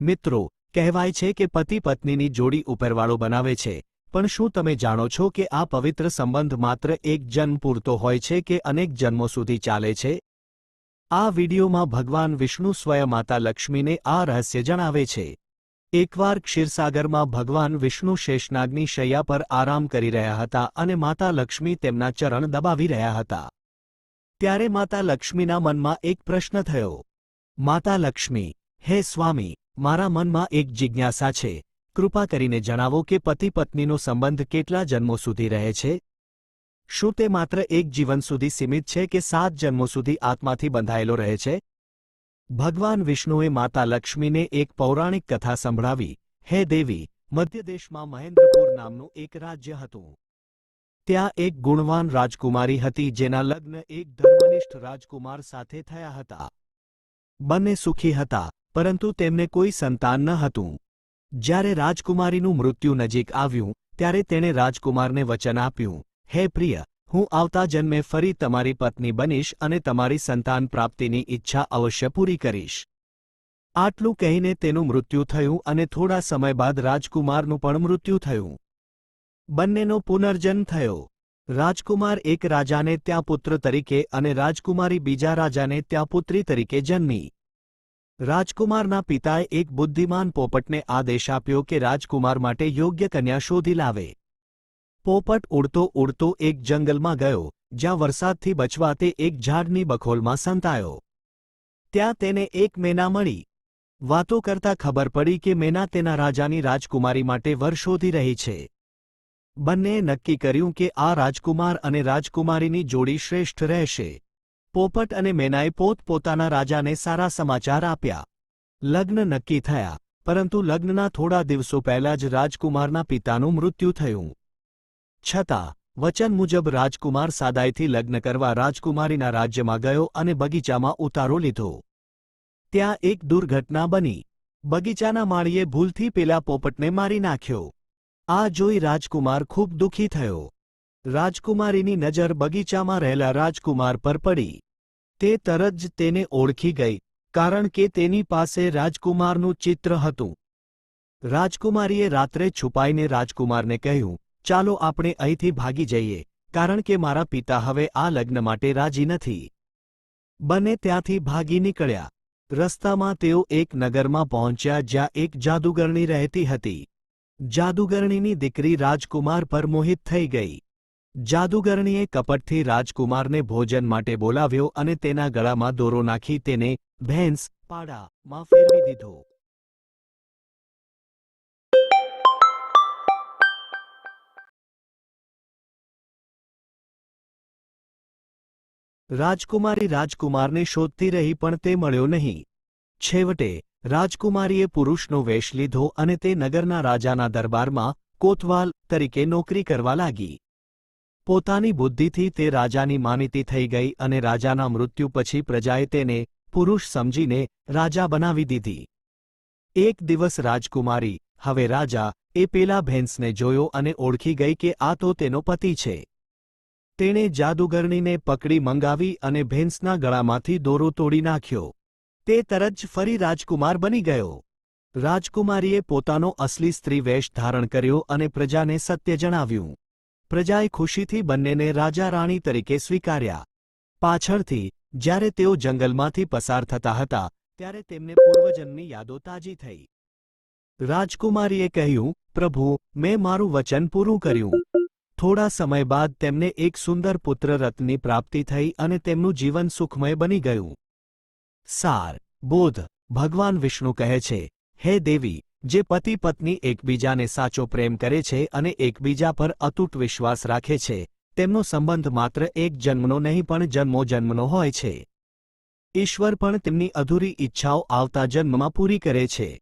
મિત્રો, કહેવાય છે કે પતિ પત્નીની જોડી ઉપરવાળો બનાવે છે, પણ શું તમે જાણો છો કે આ પવિત્ર સંબંધ માત્ર એક જન્મ પૂરતો હોય છે કે અનેક જન્મો સુધી ચાલે છે? આ વિડીયોમાં ભગવાન વિષ્ણુ સ્વયં માતા લક્ષ્મીને આ રહસ્ય જણાવે છે. એકવાર ક્ષીરસાગરમાં ભગવાન વિષ્ણુ શેષનાગની શૈયા પર આરામ કરી રહ્યા હતા અને માતા લક્ષ્મી તેમના ચરણ દબાવી રહ્યા હતા. ત્યારે માતા લક્ષ્મીના મનમાં એક પ્રશ્ન થયો. માતા લક્ષ્મી, હે સ્વામી મારા મનમાં એક જિજ્ઞાસા છે. કૃપા કરીને જણાવો કે પતિ પત્નીનો સંબંધ કેટલા જન્મો સુધી રહે છે? શું તે માત્ર એક જીવન સુધી સીમિત છે કે સાત જન્મો સુધી આત્માથી બંધાયેલો રહે છે? ભગવાન વિષ્ણુએ માતા લક્ષ્મીને એક પૌરાણિક કથા સંભળાવી. હે દેવી, મધ્યદેશમાં મહેન્દ્રપુર નામનું એક રાજ્ય હતું. ત્યાં એક ગુણવાન રાજકુમારી હતી જેના લગ્ન એક ધર્મનિષ્ઠ રાજકુમાર સાથે થયા હતા. બંને સુખી હતા. પરંતુ તેમને કોઈ સંતાન ન હતું. જ્યારે રાજકુમારીનું મૃત્યુ નજીક આવ્યું, ત્યારે તેણે રાજકુમારને વચન આપ્યું, હે પ્રિય, હું આવતા જન્મે ફરી તમારી પત્ની બનીશ અને તમારી સંતાન પ્રાપ્તિની ઈચ્છા અવશ્ય પૂરી કરીશ. આટલું કહીને તેનું મૃત્યુ થયું અને થોડા સમય બાદ રાજકુમારનું પણ મૃત્યુ થયું. બંનેનો પુનર્જન્મ થયો. રાજકુમાર એક રાજાને ત્યાં પુત્ર તરીકે અને રાજકુમારી બીજા રાજાને ત્યાં પુત્રી તરીકે જન્મી. રાજકુમારના પિતાએ એક બુદ્ધિમાન પોપટને આદેશ આપ્યો કે રાજકુમાર માટે યોગ્ય કન્યા શોધી લાવે. પોપટ ઉડતો ઉડતો એક જંગલમાં ગયો, જ્યાં વરસાદથી બચવા તે એક ઝાડની બખોલમાં સંતાયો. ત્યાં તેને એક મેના મળી. વાતો કરતા ખબર પડી કે મેના તેના રાજાની રાજકુમારી માટે વર શોધી રહી છે. બંનેએ નક્કી કર્યું કે આ રાજકુમાર અને રાજકુમારીની જોડી શ્રેષ્ઠ રહેશે. પોપટ અને મેનાએ પોતપોતાના રાજાને સારા સમાચાર આપ્યા. લગ્ન નક્કી થયા, પરંતુ લગ્નના થોડા દિવસો પહેલા જ રાજકુમારના પિતાનું મૃત્યુ થયું. છતાં, વચન મુજબ રાજકુમાર સાદાઈથી લગ્ન કરવા રાજકુમારીના રાજ્યમાં ગયો અને બગીચામાં ઉતારો લીધો. ત્યાં એક દુર્ઘટના બની. બગીચાના માળીએ ભૂલથી પેલા પોપટને મારી નાખ્યો. આ જોઈ રાજકુમાર ખૂબ દુઃખી થયો. રાજકુમારીની નજર બગીચામાં રહેલા રાજકુમાર પર પડી. તે તરત જ તેને ઓળખી ગઈ, કારણ કે તેની પાસે રાજકુમારનું ચિત્ર હતું. રાજકુમારીએ રાત્રે છુપાઈને રાજકુમારને કહ્યું, ચાલો આપણે અહીંથી ભાગી જઈએ, કારણ કે મારા પિતા હવે આ લગ્ન માટે રાજી નથી. બંને ત્યાંથી ભાગી નીકળ્યા. રસ્તામાં તેઓ એક નગરમાં પહોંચ્યા જ્યાં એક જાદુગરણી રહેતી હતી. જાદુગરણીની દીકરી રાજકુમાર પર મોહિત થઈ ગઈ. જાદુગરણીએ કપટથી રાજકુમારને ભોજન માટે બોલાવ્યો અને તેના ગળામાં દોરો નાખી તેને ભેંસ પાડામાં ફેરવી દીધો. રાજકુમારી રાજકુમારને શોધતી રહી પણ તે મળ્યો નહીં. છેવટે રાજકુમારીએ પુરુષનો વેશ લીધો અને તે નગરના રાજાના દરબારમાં કોતવાલ તરીકે નોકરી કરવા લાગી. પોતાની બુદ્ધિથી તે રાજાની માનીતી થઈ ગઈ અને રાજાના મૃત્યુ પછી પ્રજાએ તેને પુરુષ સમજીને રાજા બનાવી દીધી. એક દિવસ રાજકુમારી, હવે રાજા, એ પેલા ભેંસને જોયો અને ઓળખી ગઈ કે આ તો તેનો પતિ છે. તેણે જાદુગરણીને પકડી મંગાવી અને ભેંસના ગળામાંથી દોરો તોડી નાખ્યો. તે તરત જ ફરી રાજકુમાર બની ગયો. રાજકુમારીએ પોતાનો અસલી સ્ત્રી વેશ ધારણ કર્યો અને પ્રજાને સત્ય જણાવ્યું. પ્રજાએ ખુશીથી બંનેને રાજા રાણી તરીકે સ્વીકાર્યા. પાછળથી, જ્યારે તેઓ જંગલમાંથી પસાર થતા હતા, ત્યારે તેમને પૂર્વજન્મની યાદો તાજી થઈ. રાજકુમારીએ કહ્યું, પ્રભુ, મેં મારું વચન પૂરું કર્યું. થોડા સમય બાદ તેમને એક સુંદર પુત્ર રત્નની પ્રાપ્તિ થઈ અને તેમનું જીવન સુખમય બની ગયું. સાર, બોધ, ભગવાન વિષ્ણુ કહે છે, હે દેવી જે પતિ પત્ની એકબીજાને સાચો પ્રેમ કરે છે અને એકબીજા પર અતૂટ વિશ્વાસ રાખે છે, તેમનો સંબંધ માત્ર એક જન્મનો નહીં પણ જન્મો જન્મનો હોય છે. ઈશ્વર પણ તેમની અધૂરી ઈચ્છાઓ આવતા જન્મમાં પૂરી કરે છે.